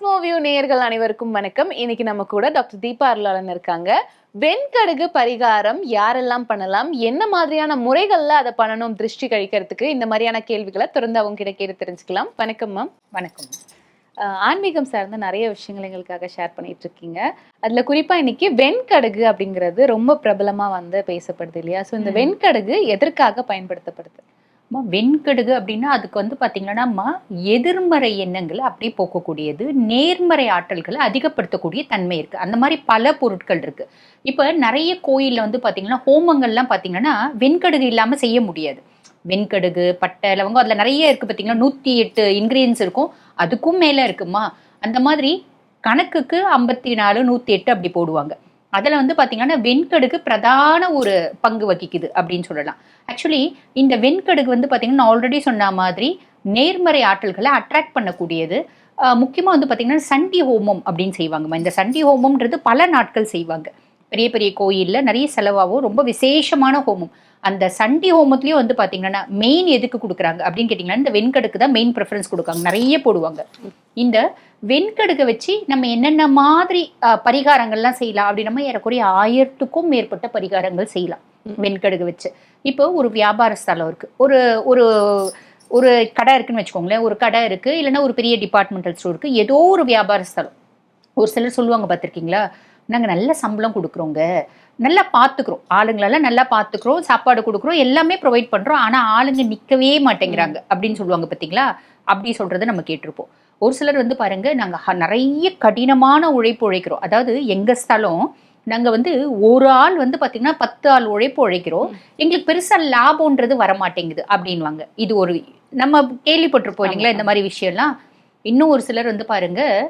Cosmo view நேயர்கள் அனைவருக்கும் வணக்கம். இன்னைக்கு நம்ம கூட டாக்டர் தீபா அருளாளன் இருக்காங்க. வெண்கடுகு பரிகாரம் யாரெல்லாம் பண்ணலாம்? என்ன மாதிரியான முறைகள்ல அதை பண்ணணும்? திருஷ்டி கழிக்கிறதுக்கு இந்த மாதிரியான கேள்விகளை தொடர்ந்து அவங்க கிட்ட கேட்டு தெரிஞ்சுக்கலாம். வணக்கம் மேம் வணக்கம். ஆன்மீகம் சார்ந்த நிறைய விஷயங்கள் எங்களுக்காக ஷேர் பண்ணிட்டு இருக்கீங்க. அதுல குறிப்பா இன்னைக்கு வெண்கடுகு அப்படிங்கிறது ரொம்ப பிரபலமா வந்து பேசப்படுது இல்லையா? ஸோ இந்த. வெண்கடுகு எதற்காக பயன்படுத்தப்படுது? அம்மா, வெண்கடுகு அப்படின்னா அதுக்கு வந்து பார்த்தீங்கன்னா அம்மா, எதிர்மறை எண்ணங்களை அப்படியே போக்கக்கூடியது நேர்மறை ஆற்றல்களை அதிகப்படுத்தக்கூடிய தன்மை இருக்குது அந்த மாதிரி பல பொருட்கள் இருக்குது இப்போ நிறைய கோயிலில் வந்து பார்த்தீங்கன்னா ஹோமங்கள்லாம் பார்த்தீங்கன்னா வெண்கடுகு இல்லாமல் செய்ய முடியாது. வெண்கடுகு பட்டை லவங்கம் அதில் நிறைய இருக்குது பார்த்தீங்கன்னா நூற்றி எட்டு இன்க்ரீடியன்ஸ் இருக்கும். அதுக்கும் மேலே இருக்குமா அந்த மாதிரி கணக்குக்கு ஐம்பத்தி நாலு நூற்றி எட்டு அப்படி போடுவாங்க. அதில் வந்து பார்த்தீங்கன்னா வெண்கடுகு பிரதான ஒரு பங்கு வகிக்குது அப்படின்னு சொல்லலாம். ஆக்சுவலி இந்த வெண்கடுகு வந்து பார்த்தீங்கன்னா ஆல்ரெடி சொன்ன மாதிரி நேர்மறை ஆற்றல்களை அட்ராக்ட் பண்ணக்கூடியது. முக்கியமாக வந்து பார்த்தீங்கன்னா சண்டி ஹோமம் அப்படின்னு செய்வாங்கம்மா. இந்த சண்டி ஹோமம்ன்றது பல நாட்கள் செய்வாங்க. பெரிய பெரிய கோயிலில் நிறைய செலவாகும். ரொம்ப விசேஷமான ஹோமம். அந்த சண்டி ஹோமத்துலேயும் வந்து பார்த்தீங்கன்னா மெயின் எதுக்கு கொடுக்குறாங்க அப்படின்னு கேட்டிங்கன்னா இந்த வெண்கடுக்கு தான் மெயின் ப்ரிஃபரன்ஸ் கொடுக்காங்க நிறைய போடுவாங்க. இந்த வெண்கடுக்கை வச்சு நம்ம என்னென்ன மாதிரி பரிகாரங்கள்லாம் செய்யலாம் அப்படின்னா நம்ம ஏறக்குறைய ஆயிரத்துக்கும் மேற்பட்ட பரிகாரங்கள் செய்யலாம் வெண்கடுகு வச்சு. இப்போ ஒரு வியாபார ஸ்தலம் இருக்கு. ஒரு ஒரு ஒரு கடை இருக்குன்னு வச்சுக்கோங்களேன். ஒரு கடை இருக்கு. இல்லைன்னா ஒரு பெரிய டிபார்ட்மெண்டல் ஸ்டோர் இருக்கு. ஏதோ ஒரு வியாபார ஸ்தலம். ஒரு சிலர் சொல்லுவாங்க பார்த்துருக்கீங்களா? நாங்கள் நல்ல சம்பளம் கொடுக்குறோங்க. நல்லா பார்த்துக்குறோம் ஆளுங்களெல்லாம் நல்லா பார்த்துக்குறோம் சாப்பாடு கொடுக்குறோம். எல்லாமே ப்ரொவைட் பண்ணுறோம் ஆனால் ஆளுங்க நிற்கவே மாட்டேங்கிறாங்க அப்படின்னு சொல்லுவாங்க பார்த்தீங்களா அப்படி சொல்கிறத நம்ம கேட்டிருப்போம். ஒரு சிலர் வந்து பாருங்க நாங்கள் நிறைய கடினமான உழைப்பு உழைக்கிறோம். அதாவது எங்கள் ஸ்தலம் நாங்கள் வந்து ஒரு ஆள் வந்து பார்த்தீங்கன்னா பத்து ஆள் உழைப்பு உழைக்கிறோம். எங்களுக்கு பெருசாக லாபம்ன்றது வரமாட்டேங்குது அப்படின்வாங்க இது ஒரு நம்ம கேள்விப்பட்டிருப்போம் இல்லைங்களா இந்த மாதிரி விஷயம்லாம். இன்னும் ஒரு சிலர் வந்து பாருங்க அஹ்,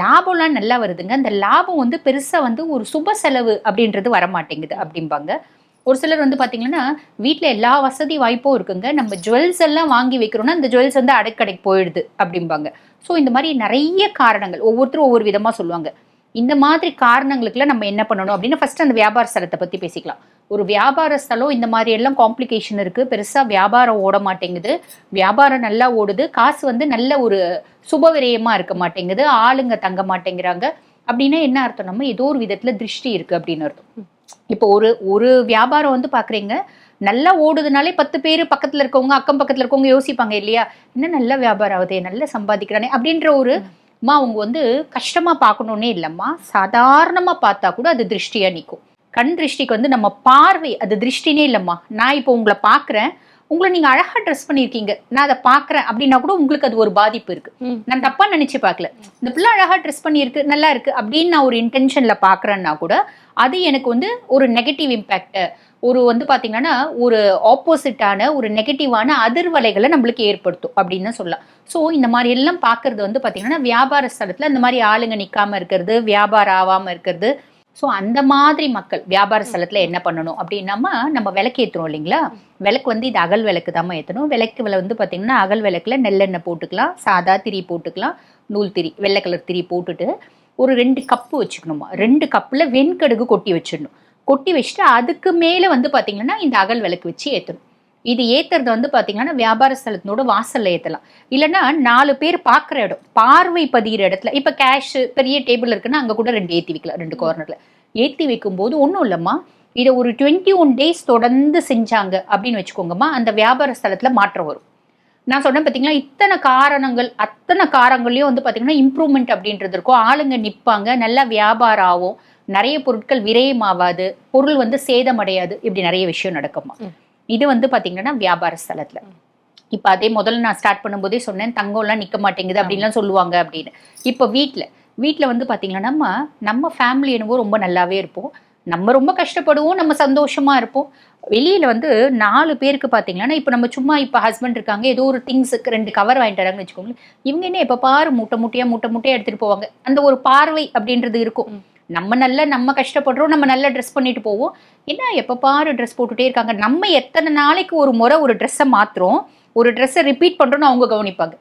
லாபம்லாம் நல்லா வருதுங்க. அந்த லாபம் வந்து பெருசாக வந்து ஒரு சுப செலவு அப்படின்றது வரமாட்டேங்குது அப்படிம்பாங்க. ஒரு சிலர் வந்து பார்த்தீங்கன்னா வீட்டில் எல்லா வசதி வாய்ப்பும் இருக்குங்க. நம்ம ஜுவல்ஸ் எல்லாம் வாங்கி வைக்கிறோன்னா அந்த ஜுவல்ஸ் வந்து அடைக்கடைக்கு போயிடுது அப்படிம்பாங்க. ஸோ இந்த மாதிரி நிறைய காரணங்கள் ஒவ்வொருத்தரும் ஒவ்வொரு விதமாக சொல்லுவாங்க. இந்த மாதிரி காரணங்களுக்குலாம் நம்ம என்ன பண்ணணும் அப்படின்னு ஃபர்ஸ்ட் அந்த வியாபார ஸ்தலத்தை பற்றி பேசிக்கலாம். ஒரு வியாபார ஸ்தலம் இந்த மாதிரி எல்லாம் காம்ப்ளிகேஷன் இருக்குது பெருசாக வியாபாரம் ஓட மாட்டேங்குது. வியாபாரம் நல்லா ஓடுது. காசு வந்து நல்ல ஒரு சுப விரயமாக இருக்க மாட்டேங்குது. ஆளுங்க தங்க மாட்டேங்கிறாங்க. அப்படின்னா என்ன அர்த்தம்? நம்ம ஏதோ ஒரு விதத்தில் திருஷ்டி இருக்குது அப்படின்னு அர்த்தம். இப்போ ஒரு ஒரு வியாபாரம் வந்து பார்க்குறீங்க நல்லா ஓடுதுனாலே பத்து பேர் பக்கத்தில் இருக்கவங்க அக்கம் பக்கத்தில் இருக்கவங்க யோசிப்பாங்க இல்லையா? என்ன நல்ல வியாபாரம் ஆகுதே நல்லா சம்பாதிக்கிறானே அப்படின்ற ஒரு மா. அவங்க வந்து கஷ்டமாக பார்க்கணுன்னே இல்லைம்மா. சாதாரணமாக பார்த்தா கூட அது திருஷ்டியாக நிற்கும் கண் திருஷ்டிக்கு வந்து நம்ம பார்வை அது திருஷ்டினே இல்லைம்மா. நான் இப்போ உங்களை பார்க்குறேன். உங்களை நீங்கள் அழகாக ட்ரெஸ் பண்ணியிருக்கீங்க. நான் அதை பார்க்குறேன் அப்படின்னா கூட உங்களுக்கு அது ஒரு பாதிப்பு இருக்குது ம். நான் தப்பாக நினச்சி பார்க்கல. இந்த பிள்ளை அழகாக ட்ரெஸ் பண்ணியிருக்கு நல்லா இருக்குது அப்படின்னு நான் ஒரு இன்டென்ஷனில் பார்க்குறேன்னா கூட அது எனக்கு வந்து ஒரு நெகட்டிவ் இம்பேக்டை ஒரு வந்து பார்த்தீங்கன்னா ஒரு ஆப்போசிட்டான ஒரு நெகட்டிவான அதிர்வலைகளை நம்மளுக்கு ஏற்படுத்தும் அப்படின்னு சொல்லலாம். ஸோ இந்த மாதிரி எல்லாம் பார்க்கறது வந்து பார்த்தீங்கன்னா வியாபார ஸ்தலத்தில் இந்த மாதிரி ஆளுங்க நிற்காம இருக்கிறது வியாபாரம் ஆகாமல் இருக்கிறது ஸோ அந்த மாதிரி மக்கள் வியாபார ஸ்தலத்தில் என்ன பண்ணணும் அப்படின்னாமா நம்ம விளக்கு ஏற்றுறோம் இல்லைங்களா? விளக்கு வந்து இது அகல் விளக்கு தான் ஏற்றணும் விளக்கு விலை வந்து பார்த்தீங்கன்னா அகல் விளக்குல நெல்லெண்ணெய் போட்டுக்கலாம். சாதா திரி போட்டுக்கலாம். நூல் திரி வெள்ளை கலர் திரி போட்டுட்டு ஒரு ரெண்டு கப்பு வச்சுக்கணுமா ரெண்டு கப்பில் வெண்கடுகு கொட்டி வச்சிடணும். கொட்டி வச்சுட்டு அதுக்கு மேலே வந்து பார்த்தீங்கன்னா இந்த அகல் விளக்கு வச்சு ஏற்றணும் இது ஏத்துறது வந்து பார்த்தீங்கன்னா வியாபார ஸ்தலத்தினோட வாசலில் ஏற்றலாம் இல்லைன்னா நாலு பேர் பார்க்குற இடம் பார்வை பதிகிற இடத்துல இப்போ கேஷ் பெரிய டேபிள் இருக்குன்னா அங்கே கூட ரெண்டு ஏற்றி வைக்கலாம் ரெண்டு கார்னரில் ஏற்றி வைக்கும்போது ஒன்றும் இல்லைம்மா இதை ஒரு டுவெண்ட்டி ஒன் டேஸ் தொடர்ந்து செஞ்சாங்க அப்படின்னு வச்சுக்கோங்கம்மா அந்த வியாபார ஸ்தலத்தில் மாற்றம் வரும். நான் சொன்னேன் பார்த்தீங்களா இத்தனை காரணங்கள் அத்தனை காரங்களையும் வந்து பார்த்தீங்கன்னா இம்ப்ரூவ்மெண்ட் அப்படின்றது இருக்கும். ஆளுங்க நிற்பாங்க நல்லா வியாபாரம் ஆகும் நிறைய பொருட்கள் விரயமாவாது பொருள் வந்து சேதமடையாது இப்படி நிறைய விஷயம் நடக்குமா இது வந்து பார்த்தீங்கன்னா வியாபார ஸ்தலத்தில். இப்போ அதே முதல்ல நான் ஸ்டார்ட் பண்ணும்போதே சொன்னேன் தங்கம்லாம் நிற்க மாட்டேங்குது அப்படின்லாம் சொல்லுவாங்க அப்படின்னு. இப்போ வீட்டில் வீட்டில் வந்து பார்த்தீங்கன்னா நம்ம நம்ம ஃபேமிலி என்னவோ ரொம்ப நல்லாவே இருப்போம். நம்ம ரொம்ப கஷ்டப்படுவோம் நம்ம சந்தோஷமா இருப்போம். வெளியில வந்து நாலு பேருக்கு பார்த்தீங்கன்னா இப்போ நம்ம சும்மா இப்போ ஹஸ்பண்ட் இருக்காங்க ஏதோ ஒரு திங்ஸுக்கு ரெண்டு கவர் வாங்கிட்டு வராங்கன்னு வச்சுக்கோங்களேன் இவங்க என்ன எப்போ பாரு மூட்டை மூட்டையா மூட்டை மூட்டையா எடுத்துட்டு போவாங்க. அந்த ஒரு பார்வை அப்படின்றது இருக்கும். நம்ம நல்லா நம்ம கஷ்டப்படுறோம் நம்ம நல்லா ட்ரெஸ் பண்ணிட்டு போவோம். என்ன எப்போ பாரு ட்ரெஸ் போட்டுகிட்டே இருக்காங்க. நம்ம எத்தனை நாளைக்கு ஒரு முறை ஒரு ட்ரெஸ்ஸை மாத்துறோம் ஒரு ட்ரெஸ்ஸை ரிப்பீட் பண்ணுறோன்னு அவங்க கவனிப்பாங்க.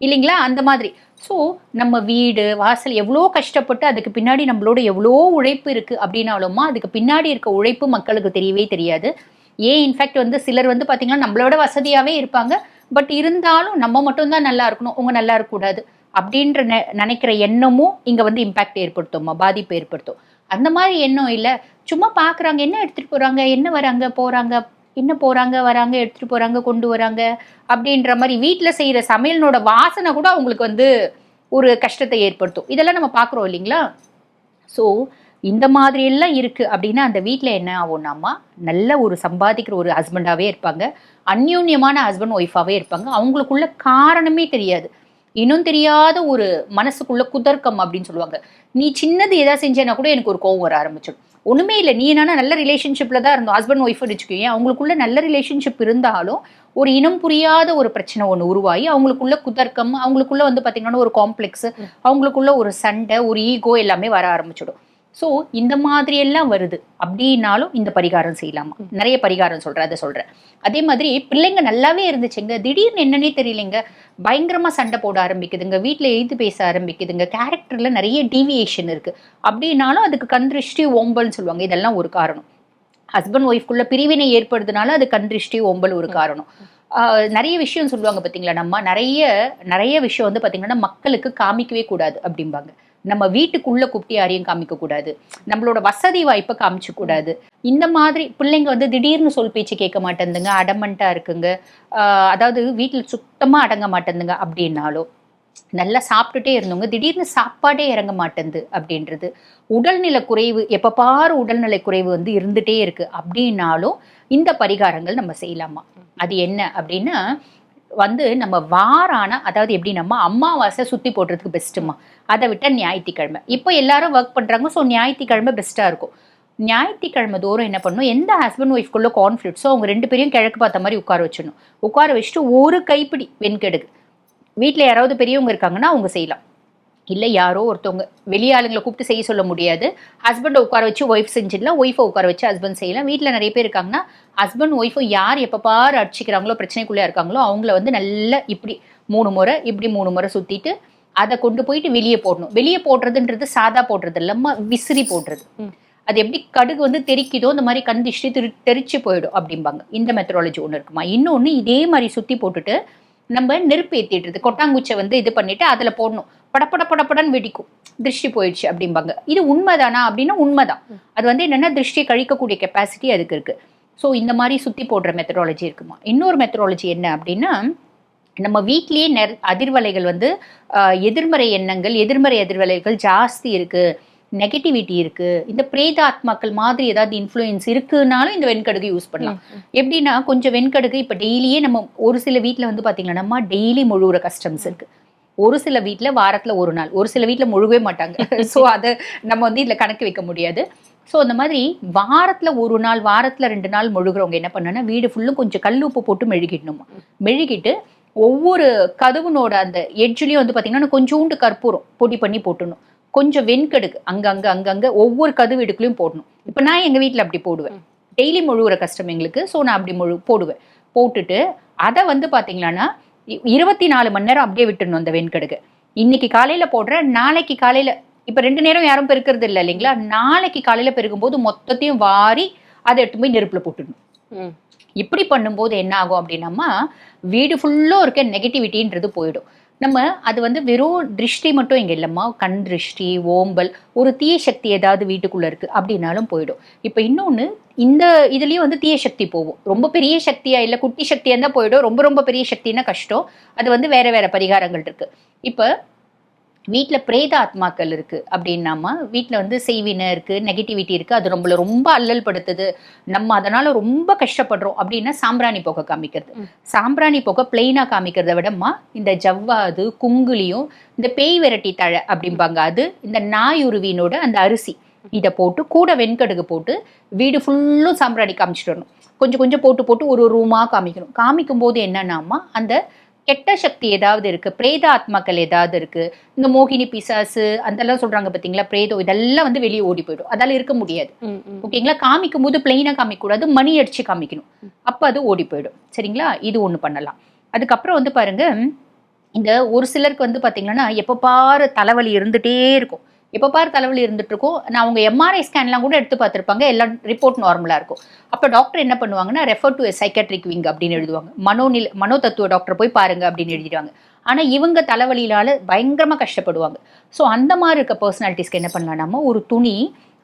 இல்லைங்களா? அந்த மாதிரி. ஸோ நம்ம வீடு வாசல் எவ்வளோ கஷ்டப்பட்டு அதுக்கு பின்னாடி நம்மளோட எவ்வளோ உழைப்பு இருக்குது அப்படின்னாலுமா அதுக்கு பின்னாடி இருக்க உழைப்பு மக்களுக்கு தெரியவே தெரியாது. ஏன் இன்ஃபேக்ட் வந்து சிலர் வந்து பார்த்தீங்கன்னா நம்மளோட வசதியாகவே இருப்பாங்க. பட் இருந்தாலும் நம்ம மட்டும்தான் நல்லா இருக்கணும். அவங்க நல்லா இருக்கக்கூடாது. அப்படின்ற நெ- நினைக்கிற எண்ணமும் இங்க வந்து இம்பாக்ட் ஏற்படுத்தும் பாதிப்பு ஏற்படுத்தும். அந்த மாதிரி எண்ணம் இல்ல. சும்மா பாக்குறாங்க என்ன எடுத்துட்டு போறாங்க என்ன வராங்க போறாங்க என்ன போறாங்க வராங்க எடுத்துட்டு போறாங்க கொண்டு வராங்க அப்படின்ற மாதிரி வீட்டில் செய்யற சமையலோட வாசனை கூட அவங்களுக்கு வந்து ஒரு கஷ்டத்தை ஏற்படுத்தும். இதெல்லாம் நம்ம பார்க்குறோம் இல்லைங்களா? ஸோ இந்த மாதிரி எல்லாம் இருக்கு அப்படின்னா அந்த வீட்டில் என்ன ஆகும்னாமா நல்ல ஒரு சம்பாதிக்கிற ஒரு ஹஸ்பண்டாகவே இருப்பாங்க. அந்யூன்யமான ஹஸ்பண்ட் ஒய்ஃபாகவே இருப்பாங்க. அவங்களுக்குள்ள காரணமே தெரியாது. இன்னும் தெரியாத ஒரு மனசுக்குள்ள குதர்க்கம் அப்படின்னு சொல்லுவாங்க. நீ சின்னது எதாவது செஞ்சேன்னா கூட எனக்கு ஒரு கோவம் வர ஆரம்பிச்சிடும். ஒண்ணுமே இல்லை. நீ என்னன்னா நல்ல ரிலேஷன்ஷிப்ல தான் இருந்தோம். ஹஸ்பண்ட் ஒய்ஃப் வச்சுக்கோங்க அவங்களுக்குள்ள நல்ல ரிலேஷன்ஷிப் இருந்தாலும் ஒரு இனம் புரியாத ஒரு பிரச்சனை ஒன்று உருவாகி அவங்களுக்குள்ள குதர்க்கம் அவங்களுக்குள்ள வந்து பாத்தீங்கன்னா ஒரு காம்ப்ளெக்ஸ் அவங்களுக்குள்ள ஒரு சண்டை ஒரு ஈகோ எல்லாமே வர ஆரம்பிச்சிடும். ஸோ இந்த மாதிரி எல்லாம் வருது. அப்படின்னாலும் இந்த பரிகாரம் செய்யலாமா? நிறைய பரிகாரம் சொல்றேன் அதை சொல்றேன் அதே மாதிரி பிள்ளைங்க நல்லாவே இருந்துச்சுங்க. திடீர்னு என்னன்னே தெரியலைங்க. பயங்கரமா சண்டை போட ஆரம்பிக்குதுங்க. வீட்டில் எழுத்து பேச ஆரம்பிக்குதுங்க. கேரக்டர்ல நிறைய டீவியேஷன் இருக்கு. அப்படின்னாலும் அதுக்கு கண் திருஷ்டி ஓம்பல்னு சொல்லுவாங்க. இதெல்லாம் ஒரு காரணம். ஹஸ்பண்ட் ஒய்ஃப்குள்ள பிரிவினை ஏற்படுறதுனால அது கண் திருஷ்டி ஓம்பல் ஒரு காரணம். நிறைய விஷயம் சொல்லுவாங்க பார்த்தீங்களா நம்ம நிறைய நிறைய விஷயம் வந்து பார்த்தீங்கன்னா மக்களுக்கு காமிக்கவே கூடாது அப்படிம்பாங்க. நம்ம வீட்டுக்குள்ள குட்டி யாரையும் காமிக்க கூடாது. நம்மளோட வசதி வாய்ப்பை காமிச்சக்கூடாது கூடாது. இந்த மாதிரி பிள்ளைங்க வந்து திடீர்னு சொல் பேச்சு கேட்க மாட்டேங்குதுங்க அடமண்டா இருக்குங்க. அதாவது வீட்டில் சுத்தமா அடங்க மாட்டேங்குதுங்க அப்படின்னாலும் நல்லா சாப்பிட்டுட்டே இருந்தவங்க திடீர்னு சாப்பாடே இறங்க மாட்டேங்குது அப்படின்றது. உடல்நிலை குறைவு எப்ப பாரு உடல்நிலை குறைவு வந்து இருந்துட்டே இருக்கு அப்படின்னாலும் இந்த பரிகாரங்கள் நம்ம செய்யலாமா? அது என்ன அப்படின்னா வந்து நம்ம வாரான அதாவது எப்படி நம்ம அம்மாவாசை சுற்றி போடுறதுக்கு பெஸ்ட்டுமா அதை விட்ட ஞாயிற்றுக்கிழமை. இப்போ எல்லாரும் ஒர்க் பண்ணுறாங்க ஸோ ஞாயிற்றுக்கிழமை பெஸ்ட்டாக இருக்கும். ஞாயிற்றுக்கிழமை தோறும் என்ன பண்ணணும் எந்த ஹஸ்பண்ட் ஒய்ஃப்குள்ளே கான்ஃப்ளிக்ஸோ அவங்க ரெண்டு பேரையும் கிழக்கு பார்த்த மாதிரி உட்கார வச்சிடணும். உட்கார வச்சுட்டு ஒரு கைப்பிடி வெண்கெடுக்கு வீட்டில் யாராவது பெரியவங்க இருக்காங்கன்னா அவங்க செய்யலாம். இல்லை யாரோ ஒருத்தவங்க வெளியாளுங்களை கூப்பிட்டு செய்ய சொல்ல முடியாது. ஹஸ்பண்டை உட்கார வச்சு ஒய்ஃப் செஞ்சிடலாம் ஒய்ஃபை உட்கார வச்சு ஹஸ்பண்ட் செய்யலாம். வீட்டில் நிறைய பேர் இருக்காங்கன்னா ஹஸ்பண்ட் ஒய்ஃபும் யார் எப்போ பாரு அடிச்சிக்கிறாங்களோ பிரச்சனைக்குள்ளே இருக்காங்களோ அவங்கள வந்து நல்லா இப்படி மூணு முறை இப்படி மூணு முறை சுற்றிட்டு அதை கொண்டு போயிட்டு வெளியே போடணும். வெளியே போடுறதுன்றது சாதா போடுறது இல்லாம விசிறி போடுறது. அது எப்படி கடுகு வந்து தெறிக்குதோ இந்த மாதிரி கந்திஷ்டி திரு தெறிச்சு போயிடும் அப்படிம்பாங்க. இந்த மெத்தடாலஜி ஒன்று இருக்குமா? இன்னொன்று இதே மாதிரி சுற்றி போட்டுட்டு நம்ம நெருப்பு ஏற்றிடுறது கொட்டாங்குச்சை வந்து இது பண்ணிட்டு அதில் போடணும். படப்பட படப்படன்னு வெடிக்கும். திருஷ்டி போயிடுச்சு அப்படிம்பாங்க. இது உண்மைதானா அப்படின்னா உண்மைதான். அது வந்து என்னன்னா திருஷ்டியை கழிக்கக்கூடிய கெப்பாசிட்டி அதுக்கு இருக்கு. ஸோ இந்த மாதிரி சுற்றி போடுற மெத்தடாலஜி இருக்குமா? இன்னொரு மெத்தடாலஜி என்ன அப்படின்னா நம்ம வீட்லயே நெர் அதிர்வலைகள் வந்து எதிர்மறை எண்ணங்கள் எதிர்மறை எதிர்வலைகள் ஜாஸ்தி இருக்கு. நெகட்டிவிட்டி இருக்கு இந்த பிரேத ஆத்மாக்கள் மாதிரி ஏதாவது இன்ஃப்ளூயன்ஸ் இருக்குனாலும் இந்த வெண்கடுகு யூஸ் பண்ணலாம். எப்படின்னா கொஞ்சம் வெண்கடுகு இப்போ டெய்லியே நம்ம ஒரு சில வீட்டில் வந்து பார்த்தீங்கன்னா நம்ம டெய்லி முழுகிற கஸ்டம்ஸ் இருக்கு. ஒரு சில வீட்டில் வாரத்தில் ஒரு நாள் ஒரு சில வீட்டில் முழுகவே மாட்டாங்க. ஸோ அதை நம்ம வந்து இதில் கணக்கு வைக்க முடியாது. ஸோ அந்த மாதிரி வாரத்தில் ஒரு நாள் வாரத்தில் ரெண்டு நாள் முழுகிறவங்க என்ன பண்ணனா வீடு ஃபுல்லும் கொஞ்சம் கல் உப்பு போட்டு மெழுகிடணுமா. மெழுகிட்டு ஒவ்வொரு கதவுனோட அந்த எட்ஜ்லேயும் வந்து பார்த்தீங்கன்னா கொஞ்சோண்டு கற்பூரம் பொடி பண்ணி போட்டுடணும். கொஞ்சம் வெண்கடுகு அங்கங்க அங்கங்க ஒவ்வொரு கதவு இடுக்குலையும் போடணும். இப்போ நான் எங்கள் வீட்டில் அப்படி போடுவேன். டெய்லி முழுகிற கஷ்டம் எங்களுக்கு ஸோ நான் அப்படி முழு போடுவேன். போட்டுட்டு அதை வந்து பார்த்தீங்கன்னா இருபத்தி நாலு மணி நேரம் அப்படியே விட்டுடணும் அந்த வெண்கடுகு. இன்னைக்கு காலையில் போடுறேன் நாளைக்கு காலையில் இப்போ ரெண்டு நேரம் யாரும் பெருக்கிறது இல்லை இல்லைங்களா? நாளைக்கு காலையில் பெருக்கும்போது மொத்தத்தையும் வாரி அதை எடுத்து போய் நெருப்பில் போட்டுடணும். இப்படி பண்ணும்போது என்ன ஆகும் அப்படின்னம்மா வீடு ஃபுல்லும் இருக்க நெகட்டிவிட்டின்றது போயிடும். நம்ம அது வந்து வெறும் திருஷ்டி மட்டும் இங்கே இல்லைம்மா. கண் திருஷ்டி ஓம்பல் ஒரு தீய சக்தி ஏதாவது வீட்டுக்குள்ளே இருக்குது அப்படின்னாலும் போயிடும். இப்போ இன்னொன்று இந்த இதுலேயும் வந்து தீய சக்தி போகும். ரொம்ப பெரிய சக்தியாக இல்லை குட்டி சக்தியாக இருந்தால் போயிடும். ரொம்ப ரொம்ப பெரிய சக்தின்னா கஷ்டம். அது வந்து வேறு வேறு பரிகாரங்கள் இருக்குது இப்போ வீட்டில் பிரேத ஆத்மாக்கள் இருக்கு அப்படின்னாமா வீட்டில் வந்து செய்வினை இருக்கு நெகட்டிவிட்டி இருக்கு. அது நம்மள ரொம்ப அல்லல் படுத்துது. நம்ம அதனால ரொம்ப கஷ்டப்படுறோம் அப்படின்னா சாம்பிராணி புகை காமிக்கிறது. சாம்பிராணி புகை பிளெயினாக காமிக்கிறத விடமா இந்த ஜவ்வாது குங்குலியும் இந்த பேய் விரட்டி தழை அப்படிம்பாங்க. அது இந்த நாயுருவினோட அந்த அரிசி. இதை போட்டு கூட வெண்கடுகு போட்டு வீடு ஃபுல்லும் சாம்பிராணி காமிச்சிட்டு வரணும். கொஞ்சம் கொஞ்சம் போட்டு போட்டு ஒரு ஒரு ரூமாக காமிக்கணும். காமிக்கும் போது என்னன்னாமா அந்த கெட்ட சக்தி ஏதாவது இருக்கு? பிரேத ஆத்மாக்கள் ஏதாவது இருக்கு? இந்த மோகினி பிசாசு அதெல்லாம் சொல்றாங்க பாத்தீங்களா? பிரேதம் இதெல்லாம் வந்து வெளியே ஓடி போயிடும். அதால இருக்க முடியாது. ஓகேங்களா? காமிக்கும் போது பிளெயினாக காமிக்கக்கூடாது மணி அடிச்சு காமிக்கணும். அப்போ அது ஓடி போயிடும். சரிங்களா? இது ஒன்று பண்ணலாம். அதுக்கப்புறம் வந்து பாருங்க இந்த ஒரு சிலருக்கு வந்து பார்த்தீங்கன்னா எப்போ பாரு தலைவலி இருந்துட்டே இருக்கும். எப்போ பாரு தலைவலி இருந்துட்டு இருக்கும் நான் அவங்க எம்ஆர்ஐ ஸ்கேன்லாம் கூட எடுத்து பார்த்துருப்பாங்க. எல்லாம் ரிப்போர்ட் நார்மலாக இருக்கும். அப்போ டாக்டர் என்ன பண்ணுவாங்கன்னா ரெஃபர் டு சைக்கட்ரிக் விங் அப்படின்னு எழுதுவாங்க. மனோநில மனோ தத்துவ டாக்டர் போய் பாருங்க அப்படின்னு எழுதிடுவாங்க. ஆனா இவங்க தலைவலியினால பயங்கரமா கஷ்டப்படுவாங்க. ஸோ அந்த மாதிரி இருக்க பர்சனாலிட்டிஸ்க்கு என்ன பண்ணலாம் நம்ம? ஒரு துணி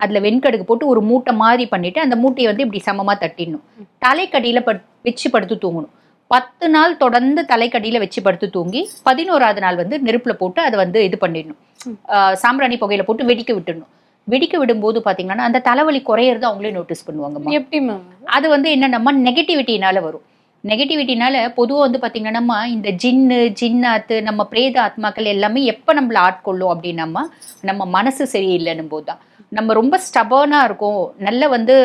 அதுல வெண்கடுகு போட்டு ஒரு மூட்டை மாதிரி பண்ணிட்டு அந்த மூட்டையை வந்து இப்படி சமமா தட்டிடணும். தலைக்கடியில பட் வச்சு படுத்து தூங்கணும். பத்து நாள் தொடர்ந்து தலைக்கடியில வச்சு படுத்து தூங்கி பதினோராவது நாள் வந்து நெருப்புல போட்டு அதை வந்து இது பண்ணிடணும். சாம்பிராணி புகையில போட்டு வெடிக்க விட்டுடணும். வெடிக்க விடும்போது பாத்தீங்கன்னா அந்த தலைவலி குறையறது அவங்களே நோட்டீஸ் பண்ணுவாங்க எப்படி அது வந்து என்னன்னா நெகட்டிவிட்டினால வரும். நெகட்டிவிட்டினால பொதுவாக வந்து பார்த்தீங்கன்னா இந்த ஜின்னு ஜின்னாத்து நம்ம பிரேத ஆத்மாக்கள் எல்லாமே எப்போ நம்மள ஆட்கொள்ளும் அப்படின்னம்மா நம்ம மனசு சரியில்லைன்னும் போது தான் நம்ம ரொம்ப ஸ்டபர்னாக இருக்கோம் நல்ல வந்து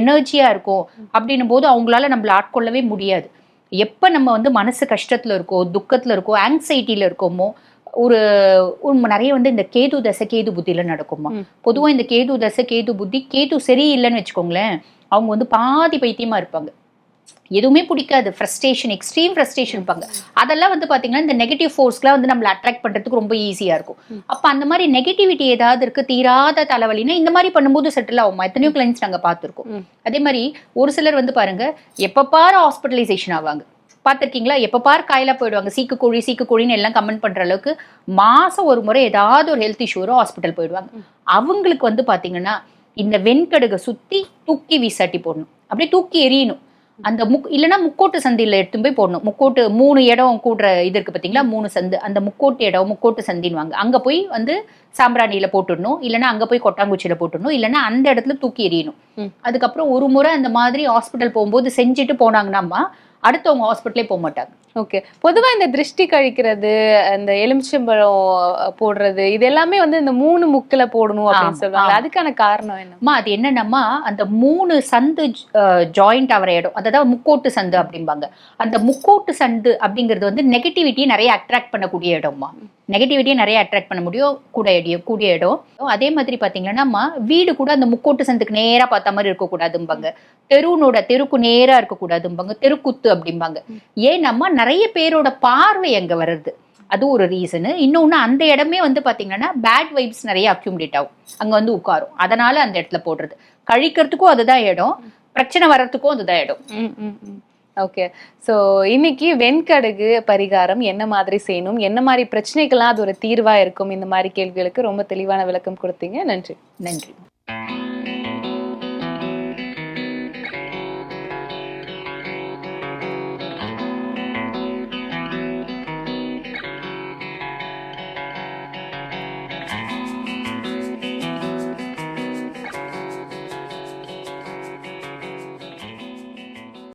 எனர்ஜியாக இருக்கும் அப்படின்னும் போது அவங்களால நம்மள ஆட்கொள்ளவே முடியாது. எப்போ நம்ம வந்து மனசு கஷ்டத்தில் இருக்கோ துக்கத்தில் இருக்கோ ஆங்ஸைட்டியில் இருக்கோமோ ஒரு நிறைய வந்து இந்த கேது தசை கேது புத்தியில நடக்குமா. பொதுவாக இந்த கேது தசை கேது புத்தி கேது சரியில்லைன்னு வச்சுக்கோங்களேன் அவங்க வந்து பாதி பைத்தியமா இருப்பாங்க எதுவுமே பிடிக்காது. ஃப்ரஸ்ட்ரேஷன் எக்ஸ்ட்ரீம் ஃப்ரஸ்ட்ரேஷன் இருப்பாங்க. அதெல்லாம் வந்து பாத்தீங்கன்னா இந்த நெகட்டிவ் ஃபோர்ஸ்க்குலாம் வந்து நம்மளை அட்ராக்ட் பண்றதுக்கு ரொம்ப ஈஸியா இருக்கும். அப்ப அந்த மாதிரி நெகட்டிவிட்டி ஏதாவது இருக்கு தீராத தலைவலினா இந்த மாதிரி பண்ணும்போது செட்டில் ஆகுமா? எத்தனையோ கிளைண்ட்ஸ் நாங்க பார்த்துருக்கோம். அதே மாதிரி ஒரு சிலர் வந்து பாருங்க எப்ப பாரு ஹாஸ்பிட்டலைசேஷன் ஆவாங்க. பார்த்துருக்கீங்களா? எப்போ பார் காயிலா போயிடுவாங்க. சீக்கு கோழி சீக்கு கோழின்னு எல்லாம் கமெண்ட் பண்ற அளவுக்கு மாசம் ஒரு முறை ஏதாவது ஒரு ஹெல்த் இஷ்யூ வரும் ஹாஸ்பிட்டல் போயிடுவாங்க. அவங்களுக்கு வந்து பாத்தீங்கன்னா இந்த வெண்கடுகை சுத்தி தூக்கி வீசாட்டி போடணும். அப்படியே தூக்கி எறியணும். அந்த முக் இல்லைன்னா முக்கோட்டு சந்தியில் எடுத்து போய் போடணும். முக்கோட்டு மூணு இடம் கூடுற இது இருக்கு பார்த்தீங்களா மூணு சந்து அந்த முக்கோட்டு இடம் முக்கோட்டு சந்தின்வாங்க அங்கே போய் வந்து சாம்பிராணியில் போட்டுடணும். இல்லைன்னா அங்கே போய் கொட்டாங்குச்சியில் போட்டுடணும். இல்லைன்னா அந்த இடத்துல தூக்கி எறியணும். அதுக்கப்புறம் ஒரு முறை அந்த மாதிரி ஹாஸ்பிட்டல் போகும்போது செஞ்சுட்டு போனாங்கன்னாமா அடுத்தவங்க ஹாஸ்பிட்டலே போக மாட்டாங்க. ஓகே பொதுவா இந்த திருஷ்டி கழிக்கிறது அந்த எலுமிச்சம்பழம் போடுறது இது எல்லாமே வந்து இந்த மூணு முக்குல போடணும் அப்படின்னு ஆமா. அதுக்கான காரணம் என்ன? அம்மா அது என்னன்னம்மா அந்த மூணு சந்து ஜாயிண்ட் ஆகிற இடம் அதாவது முக்கோட்டு சந்து அப்படிம்பாங்க. அந்த முக்கோட்டு சந்து அப்படிங்கிறது வந்து நெகட்டிவிட்டியை நிறைய அட்ராக்ட் பண்ணக்கூடிய இடம்மா. நெகட்டிவிட்டியை நிறைய அட்ராக்ட் பண்ண முடியும் கூட இடம் கூடிய இடம். அதே மாதிரி பார்த்தீங்கன்னா வீடு கூட அந்த முக்கோட்டு சந்துக்கு நேராக பார்த்த மாதிரி இருக்கக்கூடாதும்பாங்க. தெருனோட தெருக்கு நேராக இருக்கக்கூடாதும்பாங்க. தெருக்குத்து அப்படிம்பாங்க. ஏன்னம்மா நிறைய பேரோட பார்வை அங்கே வருது அது ஒரு ரீசனு இன்னொன்று அந்த இடமே வந்து பார்த்தீங்கன்னா பேட் வைப்ஸ் நிறைய அக்யூமுலேட் ஆகும். அங்கே வந்து உட்காரும். அதனால அந்த இடத்துல போடுறது. கழிக்கிறதுக்கும் அதுதான் இடம். பிரச்சனை வர்றதுக்கும் அதுதான் இடம். ஓகே சோ இன்னைக்கு வெண்கடுகு பரிகாரம் என்ன மாதிரி செய்யணும்? என்ன மாதிரி பிரச்சனைகள்லாம் அது ஒரு தீர்வா இருக்கும்? இந்த மாதிரி கேள்விகளுக்கு ரொம்ப தெளிவான விளக்கம் கொடுத்தீங்க. நன்றி. நன்றி.